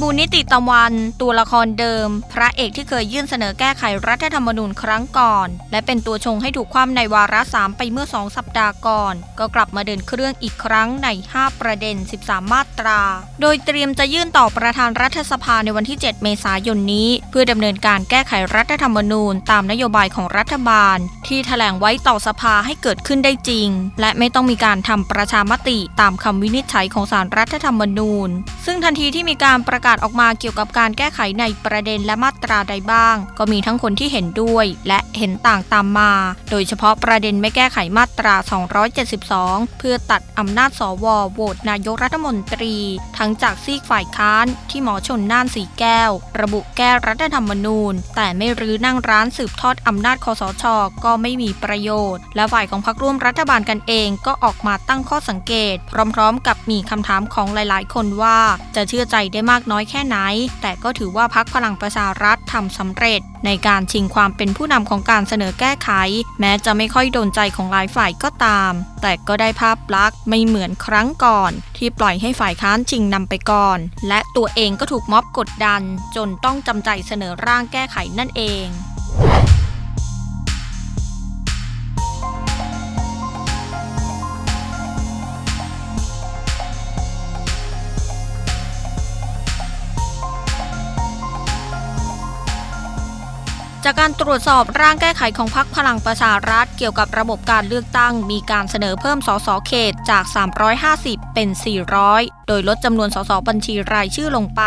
บูลนิติตะวัน ตัวละครเดิม พระเอกที่เคยยื่นเสนอแก้ไขรัฐธรรมนูญครั้งก่อน และเป็นตัวชงให้ถูกคว่ำในวาระสามไปเมื่อสองสัปดาห์ก่อน ก็กลับมาเดินเครื่องอีกครั้งใน 5 ประเด็น 13 มาตรา โดยเตรียมจะยื่นต่อประธานรัฐสภาในวันที่ 7 เมษายนนี้ เพื่อดำเนินการแก้ไขรัฐธรรมนูญ ตามนโยบายของรัฐบาล ที่แถลงไว้ต่อสภาให้เกิดขึ้นได้จริง และไม่ต้องมีการทำประชามติตามคำวินิจฉัยของศาลรัฐธรรมนูญ ซึ่งทันทีที่มีการประกาศออกมาเกี่ยวกับการแก้ไขในประเด็นและมาตราใดบ้าง ก็มีทั้งคนที่เห็นด้วยและเห็นต่างตามมา โดยเฉพาะประเด็นไม่แก้ไขมาตรา 272 เพื่อตัดอำนาจสวโหวตนายกรัฐมนตรี ทั้งจากซีกฝ่ายค้านที่หมอชนน่านสีแก้ว ระบุแก้รัฐธรรมนูญ แต่ไม่รื้อนั่งร้านสืบทอดอำนาจคอสช ก็ไม่มีประโยชน์ และฝ่ายของพรรคร่วมรัฐบาลกันเองก็ออกมาตั้งข้อสังเกต พร้อมๆ กับมีคำถามของหลายๆ คนว่าจะเชื่อใจได้มากน้อยแค่ไหน แต่ก็ถือว่าพักพลังประชารัฐทำสำเร็จ ในการชิงความเป็นผู้นำของการเสนอแก้ไข แม้จะไม่ค่อยโดนใจของหลายฝ่ายก็ตาม แต่ก็ได้ภาพลักษณ์ไม่เหมือนครั้งก่อน ที่ปล่อยให้ฝ่ายค้านชิงนำไปก่อน และตัวเองก็ถูกม็อบกดดัน จนต้องจำใจเสนอร่างแก้ไขนั่นเอง จากการตรวจสอบร่างแก้ไขของพรรคพลังประชารัฐเกี่ยวกับระบบการเลือกตั้ง มีการเสนอเพิ่มสสเขตจาก 350 เป็น 400 โดยลดจำนวนสสบัญชีรายชื่อลงไป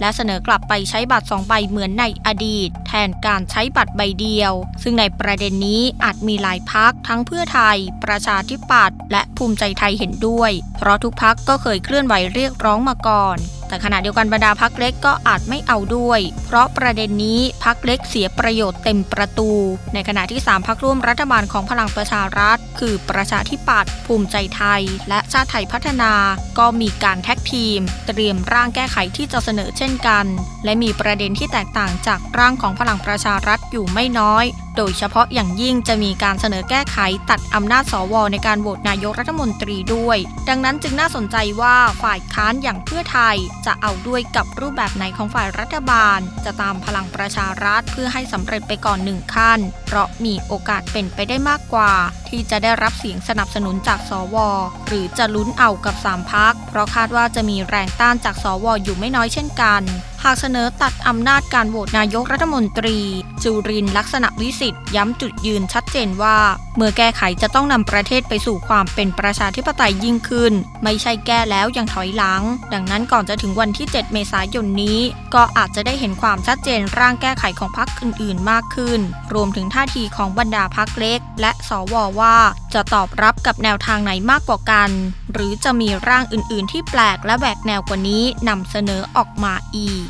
และเสนอกลับไปใช้บัตร 2 ใบเหมือนในอดีต แทนการใช้บัตรใบเดียว ซึ่งในประเด็นนี้อาจมีหลายพักทั้งเพื่อไทย ประชาธิปัตย์และภูมิใจไทยเห็นด้วย เพราะทุกพักก็เคยเคลื่อนไหวเรียกร้องมาก่อน แต่ขณะเดียวกันบรรดาพักเล็กก็อาจไม่เอาด้วย เพราะประเด็นนี้พักเล็กเสียประโยชน์เต็มประตู ในขณะที่ 3พักร่วมรัฐบาลของพลังประชารัฐ คือประชาธิปัตย์ภูมิใจไทย และชาติไทยพัฒนา ก็มีการแท็กทีม เตรียมร่างแก้ไขที่จะเสนอเช่นกัน และมีประเด็นที่แตกต่างจากร่างของพลังประชารัฐอยู่ไม่น้อย โดยเฉพาะอย่างยิ่งจะมีการเสนอแก้ไขตัดอำนาจสว ในการโหวตนายกรัฐมนตรีด้วย ดังนั้นจึงน่าสนใจว่าฝ่ายค้านอย่างเพื่อไทย จะเอาด้วยกับรูปแบบไหนของฝ่ายรัฐบาล จะตามพลังประชารัฐเพื่อให้สำเร็จไปก่อนหนึ่งขั้น เพราะมีโอกาสเป็นไปได้มากกว่าที่จะได้รับเสียงสนับสนุนจากสว หรือจะลุ้นเอากับสามพัก เพราะคาดว่าจะมีแรงต้านจากสวอยู่ไม่น้อยเช่นกัน หากเสนอตัดอำนาจการโหวตนายกรัฐมนตรี จุรินลักษณะวิสิทธิ์ย้ำจุดยืนชัดเจนว่า เมื่อแก้ไขจะต้องนำประเทศไปสู่ความเป็นประชาธิปไตยยิ่งขึ้น ไม่ใช่แก้แล้วยังถอยหลัง ดังนั้นก่อนจะถึงวันที่ 7 เมษายนนี้ ก็อาจจะได้เห็นความชัดเจนร่างแก้ไขของพรรคอื่น ๆ มากขึ้น รวมถึงท่าทีของบรรดาพรรคเล็ก และสวว่าจะตอบรับกับแนวทางไหนมากกว่ากัน หรือจะมีร่างอื่นๆ ที่แปลกและแหวกแนวกว่านี้นำเสนอออกมาอีก